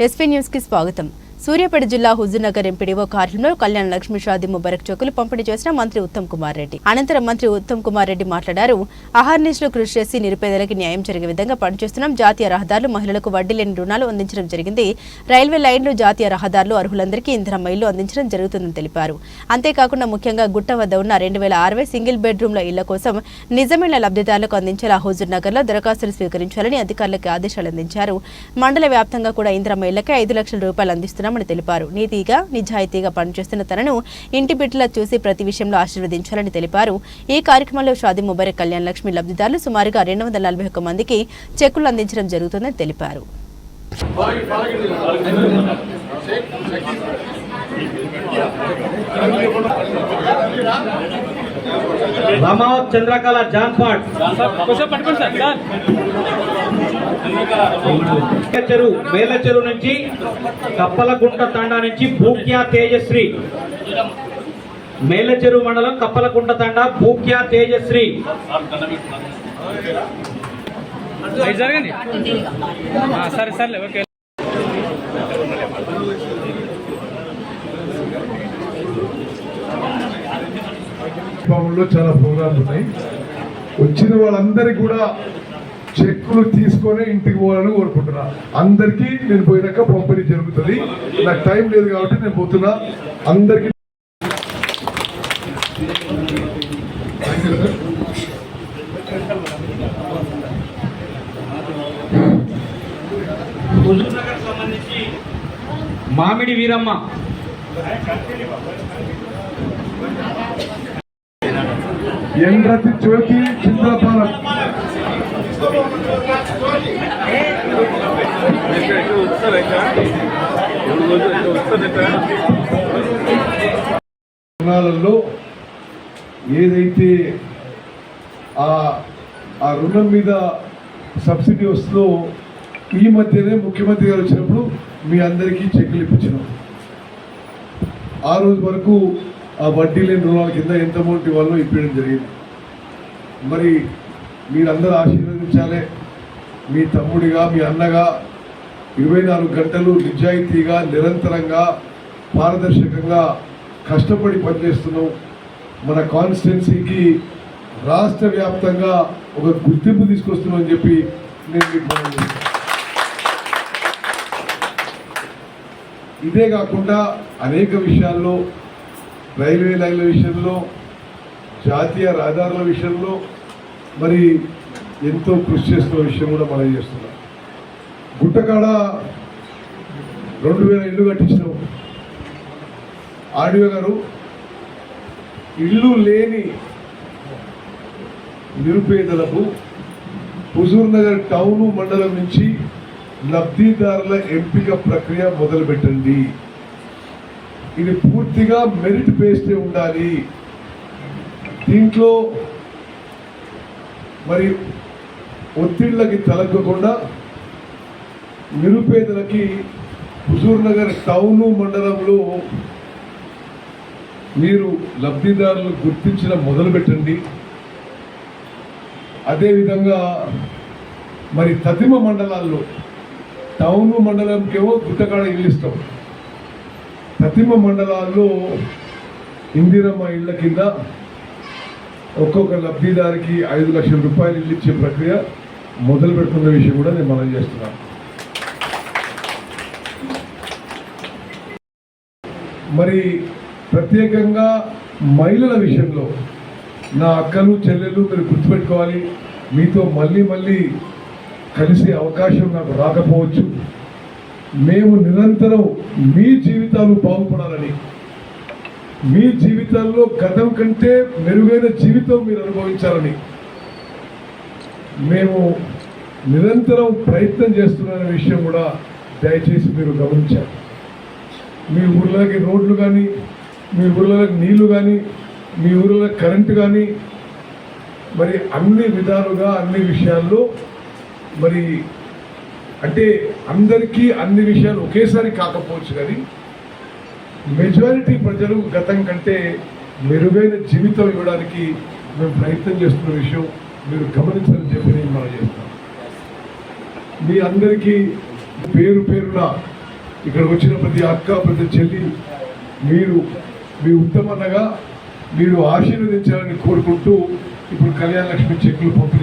SP న్యూస్కి స్వాగతం. సూర్యాపేట జిల్లా హుజూర్నగర్ ఎంపీడీఓ కార్యంలో కళ్యాణ లక్ష్మీ షాది ముబారక్ చెక్కులు పంపిణీ చేసిన మంత్రి ఉత్తమ్ కుమార్ రెడ్డి. అనంతరం మంత్రి ఉత్తమ్ కుమార్ రెడ్డి మాట్లాడారు అహర్నిశలు కృషి చేసి నిరుపేదలకు న్యాయం జరిగే విధంగా పనిచేస్తున్నాం. జాతీయ రహదారులు మహిళలకు వడ్డీ లేని రుణాలు అందించడం జరిగింది. రైల్వే లైన్లు జాతీయ రహదారులు అర్హులందరికీ ఇంధన మైళ్ళు అందించడం జరుగుతుందని తెలిపారు. అంతేకాకుండా ముఖ్యంగా గుట్ట వద్ద ఉన్న రెండు వేల అరవై సింగిల్ బెడ్రూమ్ల ఇళ్ళ కోసం నిజమైన లబ్ధిదారులకు అందించేలా హుజూర్నగర్లో లో దరఖాస్తులు స్వీకరించాలని అధికారులకు ఆదేశాలు అందించారు. మండల వ్యాప్తంగా కూడా ఇంధన మైళ్ళకే ఐదు లక్షల రూపాయలు చేస్తున్నామని తెలిపారు. నీతిగా నిజాయితీగా పనిచేస్తున్న తనను ఇంటి బిడ్డలా చూసి ప్రతి విషయంలో ఆశీర్వదించాలని తెలిపారు. ఈ కార్యక్రమంలో షాది ముబారక్ కళ్యాణ్ లక్ష్మి లబ్ధిదారులు సుమారుగా రెండు వందల నలభై ఒక్క మందికి చెక్కులు అందించడం జరుగుతుందని తెలిపారు. రామావత్ చంద్రకళ జాన్పాట్ సార్. సార్. చెరువు మేల చెరువు నుంచి కప్పలకుంట తండా నుంచి భూక్యా తేజశ్రీ. మేల చెరువు మండలం కప్పలకుంట తండా భూక్యా తేజశ్రీ. జరగండి. సరే సర్లే ఓకే. భవన్లో చాలా ప్రోగ్రామ్స్ ఉన్నాయి. వచ్చిన వాళ్ళందరికీ కూడా చెక్కులు తీసుకొని ఇంటికి పోవాలని కోరుకుంటున్నా. అందరికీ నేను పోయినాక పంపిణీ జరుగుతుంది. నాకు టైం లేదు కాబట్టి నేను పోతున్నా. అందరికీ మామిడి వీరమ్మ. ఎండ్రతి జ్యోతి చింద్రపాలెం. రుణాలలో ఏదైతే ఆ ఆ రుణం మీద సబ్సిడీ వస్తుందో ఈ మధ్యనే ముఖ్యమంత్రి గారు వచ్చినప్పుడు మీ అందరికీ చెక్కులు ఇప్పించినాం. ఆ రోజు వరకు ఆ వడ్డీ లేని రుణాల కింద ఎంత అమౌంట్ ఇవ్వాలో ఇప్పించడం జరిగింది. మరి మీరందరూ ఆశీర్వదించాలి. మీ తమ్ముడిగా మీ అన్నగా ఇరవై నాలుగు గంటలు నిజాయితీగా నిరంతరంగా పారదర్శకంగా కష్టపడి పనిచేస్తున్నాం. మన కాన్స్టిట్యున్సీకి రాష్ట్ర వ్యాప్తంగా ఒక గుర్తింపు తీసుకొస్తున్నామని చెప్పి నేను మీకు ఇదే కాకుండా అనేక విషయాల్లో రైల్వే లైన్ల విషయంలో జాతీయ రహదారుల విషయంలో మరి ఎంతో కృషి చేస్తున్న విషయం కూడా మనం చేస్తున్నాం. గుట్టకాడ రెండు వేల ఇల్లు కట్టించినాం. ఆడియో గారు ఇల్లు లేని నిరుపేదలకు హుజూర్ నగర్ టౌను మండలం నుంచి లబ్ధిదారుల ఎంపిక ప్రక్రియ మొదలుపెట్టండి. ఇది పూర్తిగా మెరిట్ బేస్డ్ ఉండాలి. దీంట్లో మరి ఒత్తిళ్ళకి తలగ్గకుండా నిరుపేదలకి హుజూర్ నగర్ టౌను మండలంలో మీరు లబ్ధిదారులు గుర్తించడం మొదలుపెట్టండి. అదేవిధంగా మరి తదిమ మండలాల్లో టౌన్ మండలంకేమో గుట్టకాడ ఇల్లు ఇస్తాం ప్రతిమ మండలాల్లో ఇందిరమ్మ ఇళ్ళ కింద ఒక్కొక్క లబ్ధిదారికి ఐదు లక్షల రూపాయలు ఇల్లు ఇచ్చే ప్రక్రియ మొదలు పెట్టుకున్న విషయం కూడా నేను మనం చేస్తున్నాను మరి ప్రత్యేకంగా మహిళల విషయంలో నా అక్కలు చెల్లెలు మీరు గుర్తుపెట్టుకోవాలి. మీతో మళ్ళీ మళ్ళీ కలిసే అవకాశం నాకు రాకపోవచ్చు. మేము నిరంతరం మీ జీవితాలు బాగుపడాలని మీ జీవితాల్లో గతం కంటే మెరుగైన జీవితం మీరు అనుభవించాలని మేము నిరంతరం ప్రయత్నం చేస్తున్న విషయం కూడా దయచేసి మీరు గమనించారు మీ ఊర్లోకి రోడ్లు కానీ మీ ఊర్లోకి నీళ్ళు కానీ మీ ఊర్లో కరెంటు కానీ మరి అన్ని విధాలుగా అన్ని విషయాల్లో మరి అంటే అందరికీ అన్ని విషయాలు ఒకేసారి కాకపోవచ్చు కానీ మెజారిటీ ప్రజలు గతం కంటే మెరుగైన జీవితం ఇవ్వడానికి మేము ప్రయత్నం చేస్తున్న విషయం మీరు గమనించాలని చెప్పి నేను మనం చేస్తాం. మీ అందరికీ పేరు పేరున ఇక్కడికి వచ్చిన ప్రతి అక్క ప్రతి చెల్లి మీరు మీ ఉత్తమన్నగా మీరు ఆశీర్వదించాలని కోరుకుంటూ ఇప్పుడు కళ్యాణ లక్ష్మి చెక్కులు పంపిణీ